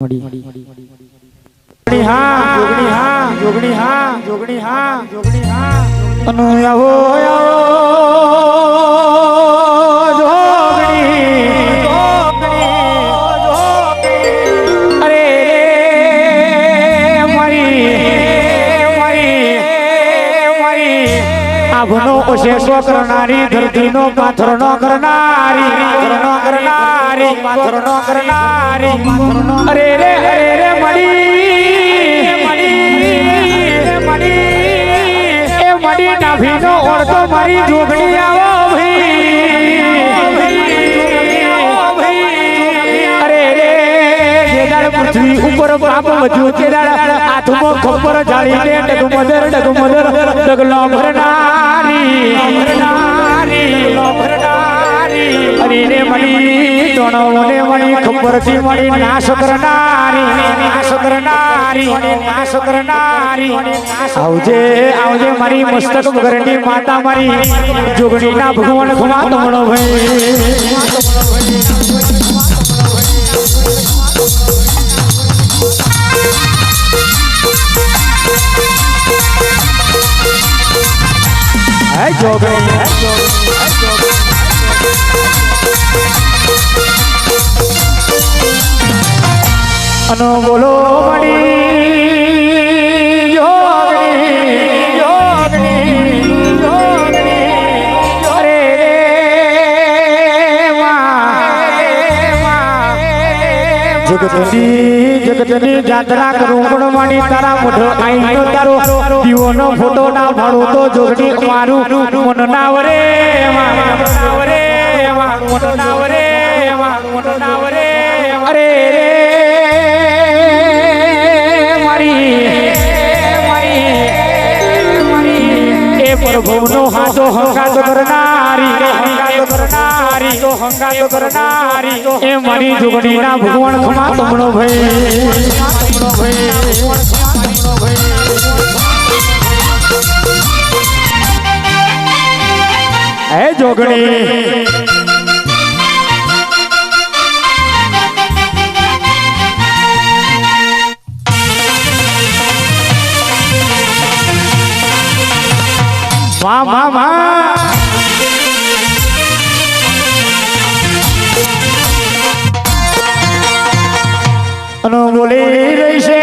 જોગણી હા જોગણી હા જોગણી હા જોગણી હા જોગણી હા અનુ આવો આવો જોગણી અરે રે મારી મારી મારી આભનો ઓશેષો કરનારી ધરતીનો પાથરનો કરનારી કરનો કરનારી પાથરનો કરનારી. અરે રે અરે રે મળી. એ મળી એ નો ઓળતો મારી જોગણી આવો પૃથ્વી ઉપર પાપ વધ્યો દાડ હાથમાં ખબર જાળીને ડગમદર ડગમદર, ડગલો ભરનારી મળી વણી ખબરથી મળી નાશ કરનારી નાશ કરનારી નાશ કરનારી આવજે આવજે મારી મસ્તક વગરની માતા મારી. જોગણીના ભગવાન ખમા તમણો ભાઈ. જોગણી જોગણી. અનો બોલો જોગણી અરે જગતની તારા મોઢો આઈનો તારો. દીવોનો તો જોગણી મારું મન ના વરે પ્રભુનો હાથો હંગાતો કરનારી. કરનારી તો હંગાતો કરનારી. એ મારી જોગણીના ભગવાન ખમા તમણો ભાઈ તમણો ભાઈ. હે જોગણી. મા મા મા અનો બોલે રે